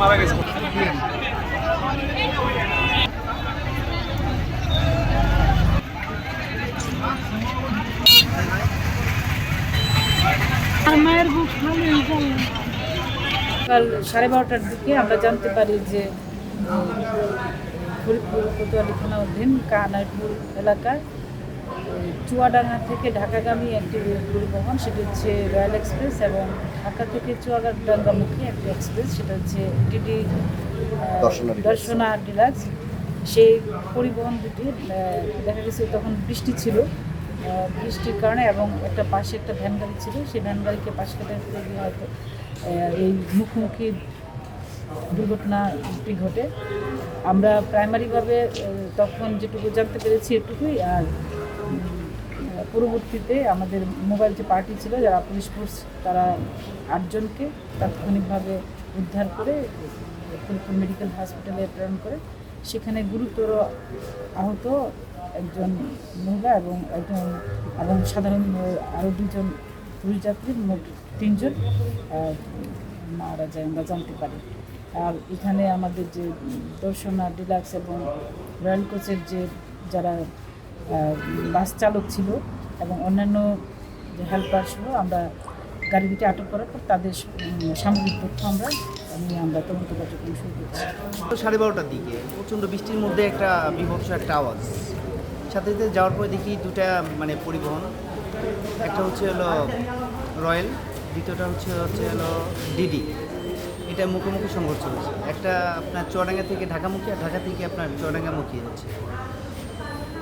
মারা গেছে সকাল সাড়ে বারোটার দিকে আমরা জানতে পারি যে ফরিদপুর কোতোয়ালি থানা অধীন কানাইপুর এলাকায় চুয়াডাঙ্গা থেকে ঢাকাগামী একটি পরিবহন সেটা হচ্ছে রয়্যাল এক্সপ্রেস এবং ঢাকা থেকে চুয়াডাঙ্গামুখী একটি এক্সপ্রেস সেটা হচ্ছে ডিডি দর্শনা ডিলাক্স। সেই পরিবহন দুটি দেখা গেছে তখন বৃষ্টি ছিল। বৃষ্টির কারণে এবং একটা পাশে একটা ভ্যান গাড়ি ছিল সেই ভ্যান গাড়িকে পাশ কাটাতে গিয়ে হয়তো এই মুখোমুখি দুর্ঘটনাটি ঘটে। আমরা প্রাইমারিভাবে তখন যেটুকু জানতে পেরেছি এটুকুই আর পরবর্তীতে আমাদের মোবাইল যে পার্টি ছিল, যারা পুলিশ ফোর্স, তারা আটজনকে তাৎক্ষণিকভাবে উদ্ধার করে ফরিদপুর মেডিকেল হসপিটালে প্রেরণ করে। সেখানে গুরুতর আহত একজন মহিলা এবং একজন এবং সাধারণ আরও দুজন পুলিশ যাত্রী, মোট তিনজন মারা যায়, আমরা জানতে পারি। আর এখানে আমাদের যে দর্শনা, ডিলাক্স এবং রয়্যাল কোচের যে যারা বাস চালক ছিল এবং অন্যান্য যে হেল্পার ছিল, আমরা গাড়ি দুটি আটক করার পর তাদের সামগ্রিক তথ্য আমরা নিয়ে আমরা তদন্ত কার্যক্রম শুরু করছি। সাড়ে বারোটার দিকে প্রচণ্ড বৃষ্টির মধ্যে একটা বিভৎস একটা আওয়াজ। সাথে সাথে যাওয়ার পরে দেখি দুটা মানে পরিবহন। একটা হচ্ছে হলো রয়্যাল, দ্বিতীয়টা হচ্ছে হচ্ছে হলো ডিডি। এটা মুখোমুখি সংঘর্ষ হয়েছে। একটা আপনার চুয়াডাঙ্গা থেকে ঢাকামুখী, আর ঢাকা থেকে আপনার চুয়াডাঙ্গামুখী হচ্ছে